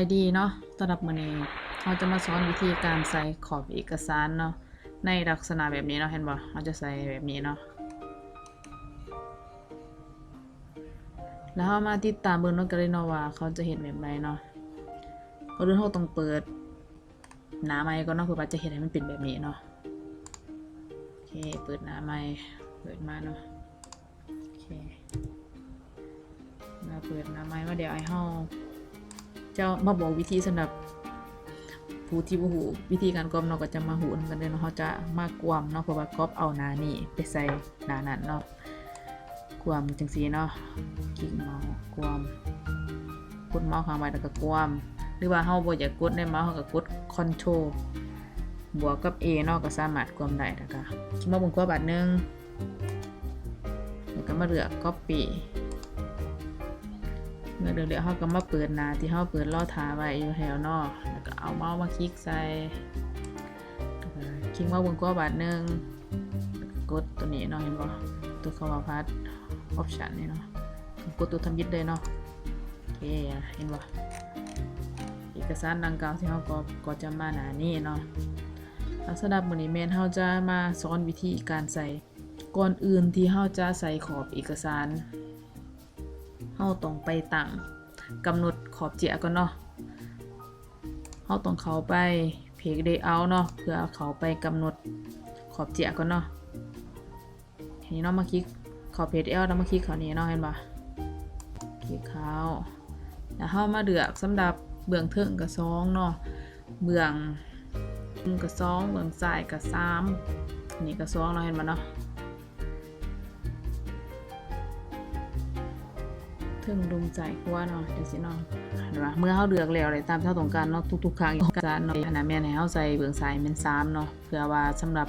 ายดีเนาะสำหรับมื้อนี้เราจะมาสอนวิธีการใส่ขอบเอกสารเนาะ ในลักษณะแบบนี้เนาะเห็นบ่เราจะใส่แบบนี้เนาะ แล้วเรามาติดตามเบิ่งนาะกันเลยเนาะว่า เขาจะเห็นแบบไหนเนาะก็เรื่องเราต้องเปิด หน้าไม้ก่อนเนาะเพื่อว่าจะเห็นให้มันเป็นแบบนี้เนาะ โอเค เปิดหน้าไม้เปิดมาเนาะ โอเคมาเปิดหน้าไม้ว่าเดี๋ยวไอ้เฮาเจ้ามาบอกวิธีสำหรับผู้ที่บ่ฮู้วิธีการกรอมเนาะก็จะมาหูนำกันเด้เนาะเขาจะมากวมเนาะเพราะว่ากรอบเอาหน้านี่ไปใส่หน้านั้นเนาะกวมจังซี่เนาะคลิกเมากวมกดเมาส์ข้างไว้แล้วก็กวม หรือว่าเฮาบ่อยากกดในเมาส์เฮาก็กด Ctrl บวกกับ A เนาะก็สามารถกวมได้แล้วก็คิดมาบิ่งกว่าบาทหนึงแล้วก็มาเลือก Copy เมื่อเดือดๆเขาก็มาเปิดหน้าที่เขาเปิดล่อทาไว้อยู่แถวนอก แล้วก็เอาเมาส์มาคลิกใส่แล้วก็คลิกมาบนกว่าบาทหนึ่งกดตัวนี้เนาะเห็นบ่ตัวคำว่าพัดออปชันนี่เนาะกดตัวทำยิดเลยเนาะโอเคเห็นบ่เอกสารดังกล่าวที่เขาก็ก็จะมาหน้านี้เนาะล้วสำหรับมือนี้แม่นเขาจะมาสอนวิธีการใส่ก่อนอื่นที่เขาจะใส่ขอบเอกสาร เฮาต้องไปตั้งกำหนดขอบเจียก่อนเนาะเฮาต้องเข้าไปเพจ layout เนาะเพื่อเขาไปกำหนดขอบเจียก่อนเนาะทีนี้เนาะมาคลิกขอบเพจ layout แล้วมาคลิกเขานี้เนาะเห็นปะคลิกเขาแล้วเฮามาเลือกสำหรับเบื้องเทิงกับสองเนาะเบื้องกับสองเบื้องซ้ายกับสามนี่กับสองเนาเห็นปะเนาะ ถึงดุมใจกว่าเนาะจังซี่เนาะเห็นปะเมื่อเฮาเลือกแล้วได้ตามที่เฮาต้องการเนาะทุกๆครั้งการเนาะอันนั้นแม่นให้เฮาใส่เบื้องซ้ายเป็น3เนาะเพื่อว่าสำหรับ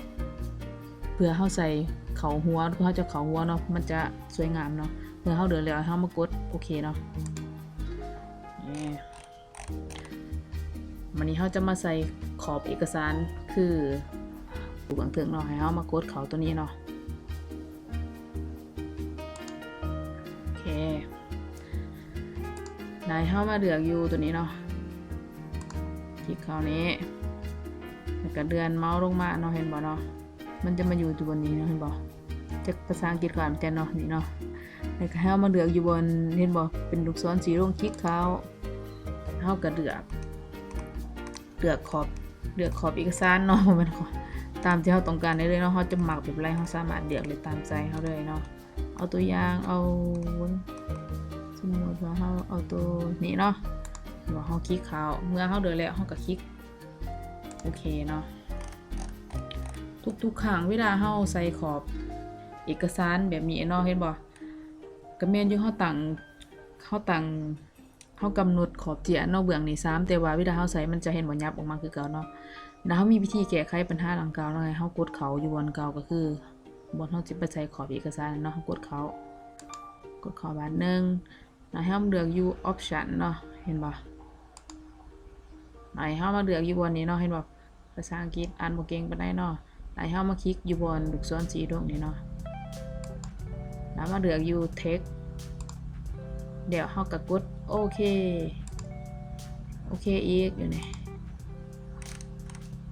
เพื่อเฮาใส่เขาหัวเพื่อเฮาจะเขาหัวเนาะมันจะสวยงามเนาะเมื่อเฮาเลือกแล้วให้เฮามากดโอเคเนาะวันนี้เฮาจะมาใส่ขอบเอกสารคือเบื้องถึงเนาะให้เฮามากดเขาตัวนี้เนาะโอเค นายเข้ามาเลือกอยู่ตัวนี้เนาะคลิกเข้านี้แล้วก็เดือนเมาส์ลงมาเนาะเห็นบ่เนาะมันจะมาอยู่ตัวบนนี้เนาะเห็นบ่จากภาษาอังกฤษก่อนแต่เนาะนี่เนาะแล้วก็ให้เอามาเลือกอยู่บนเห็นบ่เป็นลูกศรสีลงคลิกเขาเฮาก็เลือกเลือกขอบเลือกขอบเอกสารเนาะมันขอตามที่เฮาต้องการได้เลยเนาะเฮาจะหมักแบบไรเฮาสามารถเลือกเลยตามใจเฮาเลยเนาะ เอาตัวอย่าง เอา สมมติว่าเราเอาตัวนี้เนาะว่าเราคลิกเขาเมื่อเราเดินแล้วเราก็คลิกโอเคเนาะทุกๆครั้งเวลาเราใส่ขอบเอกสารแบบนี้เนาะเห็นบ่ก็แม่นอยู่เราตั้งเราตั้งเรากำหนดขอบเจียเนาะเบื้องนี้ซ้ำแต่ว่าเวลาเราใส่มันจะเห็นบ่ยับออกมาคือเก่าเนาะแล้วเรามีวิธีแก้ไขปัญหาดังเก่าวเนาะให้เรากดเขาอยู่บนเก่าก็คือบนเราจะไปใส่ขอบเอกสารเนาะเรากดเขากดขอบานหนึ่ง แล้วให้เราเลือก u option เนาะเห็นบ่ไหนให้เรามาเลือกอยู่บนนี้เนาะเห็นบ่ภาษาอังกฤษอ่านบ่เก่งปานใดเนาะไหนให้เรามาคลิกอยู่บนลูกศรสีดวงนี้เนาะแล้วมาเลือก u text เดี๋ยวเราก็กดโอเค โอเคอีกอยู่นี่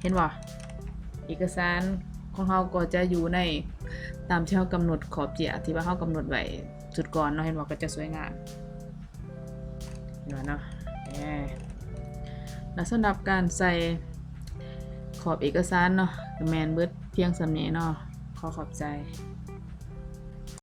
เห็นบ่เอกสารของเราก็จะอยู่ในตามที่เรากำหนดขอบเจียที่ว่าเรากำหนดไว้จุดก่อนเนาะเห็นว่าก็จะสวยงาม เนาเนะแล้วสำหรับการใส่ขอบเอกสารเนาะแมนเบิดเพียงสำเนีเนาะขอขอบใจ